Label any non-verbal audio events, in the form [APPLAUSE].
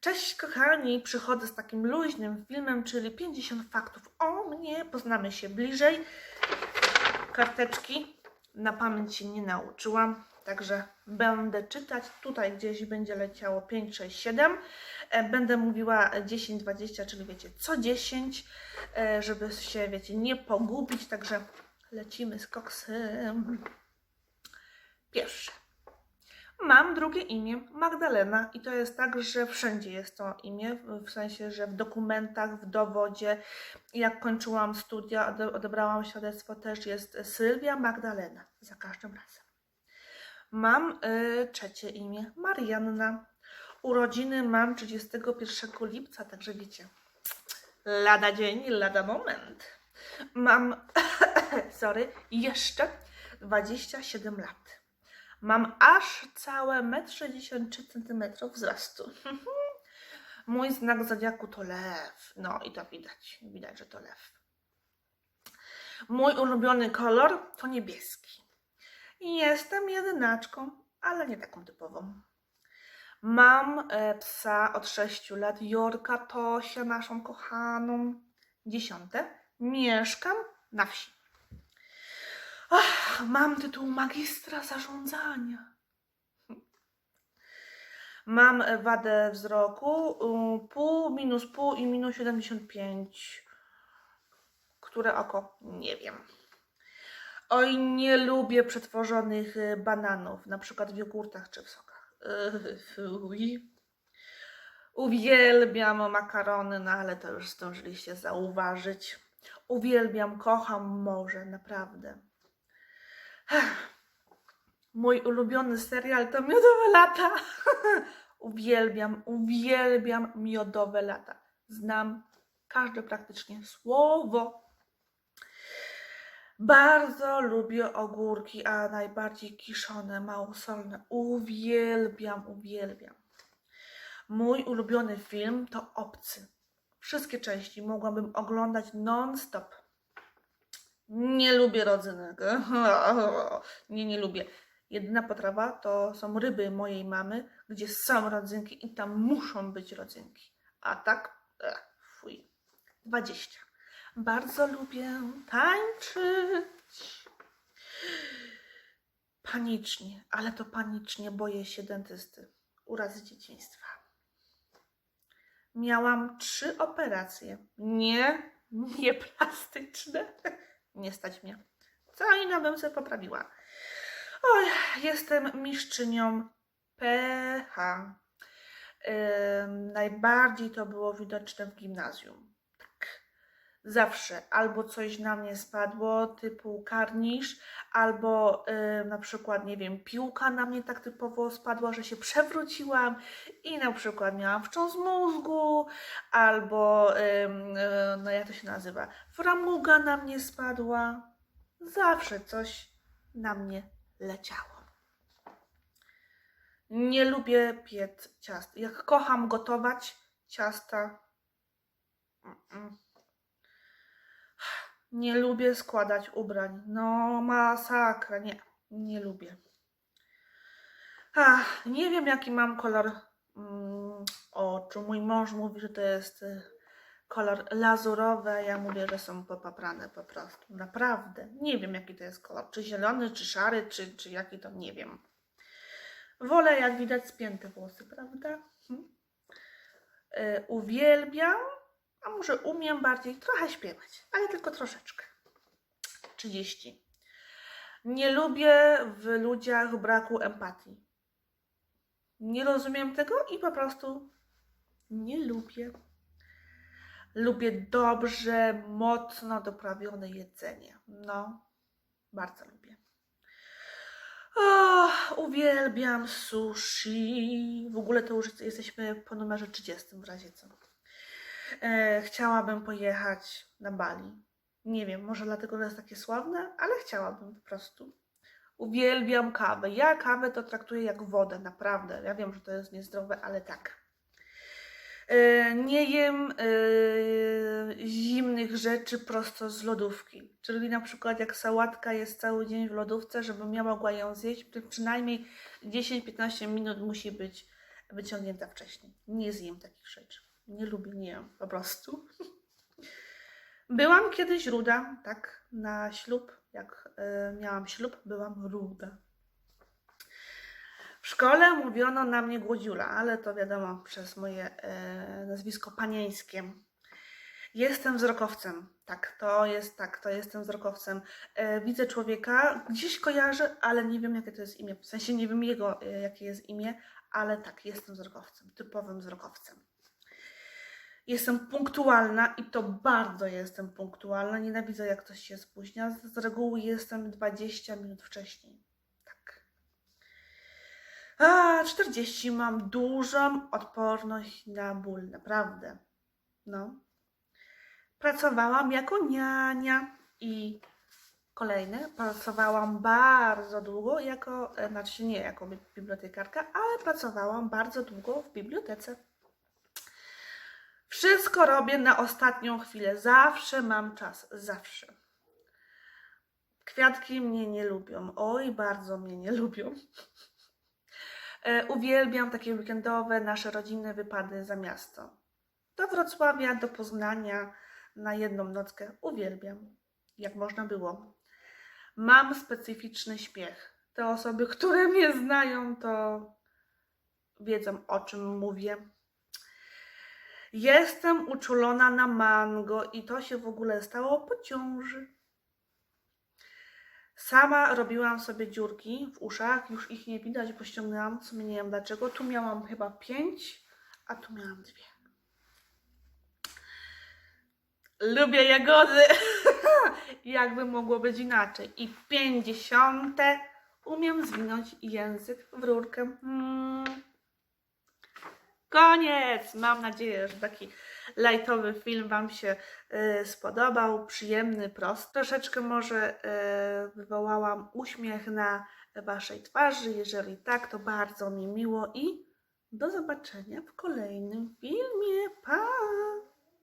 Cześć kochani, przychodzę z takim luźnym filmem, czyli 50 faktów o mnie. Poznamy się bliżej. Karteczki na pamięć się nie nauczyłam, także będę czytać. Tutaj gdzieś będzie leciało 5, 6, 7. E, Będę mówiła 10, 20, czyli wiecie, co 10, e, żeby się, wiecie, nie pogubić, także lecimy z koksem. Pierwsze. Mam drugie imię Magdalena i to jest tak, że wszędzie jest to imię, w- sensie, że w dokumentach, w dowodzie. Jak kończyłam studia, ode- odebrałam świadectwo, też jest Sylwia Magdalena za każdym razem. Mam y, trzecie imię Marianna. Urodziny mam 31 lipca, także wiecie, lada dzień, lada moment. Mam, [COUGHS] sorry, jeszcze 27 lat. Mam aż całe 1,63 m wzrostu. [LAUGHS] Mój znak zodiaku to lew. No i to widać. Widać, że to lew. Mój ulubiony kolor to niebieski. Jestem jedynaczką, ale nie taką typową. Mam e, psa od 6 lat, Jorka Tosia, naszą kochaną. Dziesiąte. Mieszkam na wsi. Ach, mam tytuł magistra zarządzania. Mam wadę wzroku y, pół, minus pół i minus 75. Które oko? Nie wiem. Oj, nie lubię przetworzonych y, bananów, na przykład w jogurtach czy w sokach. Fuj. Uwielbiam makarony, no ale to już zdążyliście zauważyć. Uwielbiam, kocham morze, naprawdę. Mój ulubiony serial to Miodowe Lata. [LAUGHS] uwielbiam, uwielbiam Miodowe Lata. Znam każde praktycznie słowo. Bardzo lubię ogórki, a najbardziej kiszone, małosolne. Uwielbiam, uwielbiam. Mój ulubiony film to Obcy. Wszystkie części mogłabym oglądać non-stop. Nie lubię rodzynek. [LAUGHS] Nie, nie lubię. Jedyna potrawa to są ryby mojej mamy, gdzie są rodzynki i tam muszą być rodzynki. A tak, ech, fuj. 20. Bardzo lubię tańczyć. Panicznie, ale to panicznie boję się dentysty. Urazy dzieciństwa. Miałam trzy operacje. Nie, [LAUGHS] nie plastyczne. Nie stać mnie. Co inna bym sobie poprawiła. Oj, jestem mistrzynią PH. Ym, najbardziej to było widoczne w gimnazjum. Zawsze albo coś na mnie spadło, typu karnisz, albo ym, na przykład, nie wiem, piłka na mnie tak typowo spadła, że się przewróciłam i na przykład miałam wstrząs mózgu, albo, y, no jak to się nazywa, framuga na mnie spadła. Zawsze coś na mnie leciało. Nie lubię piec ciast. Jak kocham gotować ciasta, mm-mm. Nie lubię składać ubrań. No, masakra, nie, nie lubię. Ach, nie wiem, jaki mam kolor mm, oczu. Mój mąż mówi, że to jest y, kolor lazurowy, a ja mówię, że są popaprane po prostu. Naprawdę. Nie wiem, jaki to jest kolor. Czy zielony, czy szary, czy, czy jaki to, nie wiem. Wolę, jak widać, spięte włosy, prawda? Hm? Y, uwielbiam, a może umiem bardziej trochę śpiewać, ale tylko troszeczkę. 30. Nie lubię w ludziach braku empatii. Nie rozumiem tego i po prostu nie lubię. Lubię dobrze, mocno doprawione jedzenie. No, bardzo lubię. Uwielbiam sushi. W ogóle to już jesteśmy po numerze 30 w razie co. E, chciałabym pojechać na Bali. Nie wiem, może dlatego, że jest takie sławne, ale chciałabym po prostu. Uwielbiam kawę. Ja kawę to traktuję jak wodę, naprawdę. Ja wiem, że to jest niezdrowe, ale tak. E, Nie jem e, zimnych rzeczy prosto z lodówki. Czyli na przykład jak sałatka jest cały dzień w lodówce, żebym ja mogła ją zjeść, to przynajmniej 10-15 minut musi być wyciągnięta wcześniej. Nie zjem takich rzeczy. Nie lubię, nie po prostu. Byłam kiedyś ruda, tak, na ślub. Jak e, miałam ślub, byłam ruda. W szkole mówiono na mnie głodziula, ale to wiadomo przez moje e, nazwisko panieńskie. Jestem wzrokowcem. Tak, to jest tak, to jestem wzrokowcem. E, widzę człowieka, gdzieś kojarzę, ale nie wiem jakie to jest imię. W sensie nie wiem jego, jakie jest imię, ale tak, jestem wzrokowcem, typowym wzrokowcem. Jestem punktualna i to bardzo jestem punktualna. Nienawidzę jak ktoś się spóźnia. Z, reguły jestem 20 minut wcześniej. Tak. A, 40 mam dużą odporność na ból, naprawdę. No. Pracowałam jako niania i kolejne. Pracowałam bardzo długo jako, e, znaczy nie jako bi- bibliotekarka, ale pracowałam bardzo długo w bibliotece. Wszystko robię na ostatnią chwilę. Zawsze mam czas. Zawsze. Kwiatki mnie nie lubią. Oj, bardzo mnie nie lubią. E, Uwielbiam takie weekendowe, nasze rodzinne wypady za miasto. Do Wrocławia, do Poznania na jedną nockę. Uwielbiam. Jak można było. Mam specyficzny śmiech. Te osoby, które mnie znają, to wiedzą o czym mówię. Jestem uczulona na mango i to się w ogóle stało po ciąży. Sama robiłam sobie dziurki w uszach, już ich nie widać, bo ściągnęłam, co nie wiem dlaczego. Tu miałam chyba pięć, a tu miałam dwie. Lubię jagody. [LAUGHS] Jakby mogło być inaczej. I pięćdziesiąte umiem zwinąć język w rurkę. Mm. Koniec! Mam nadzieję, że taki lightowy film Wam się y, spodobał, przyjemny, prosty. Troszeczkę może y, wywołałam uśmiech na Waszej twarzy. Jeżeli tak, to bardzo mi miło i do zobaczenia w kolejnym filmie. Pa!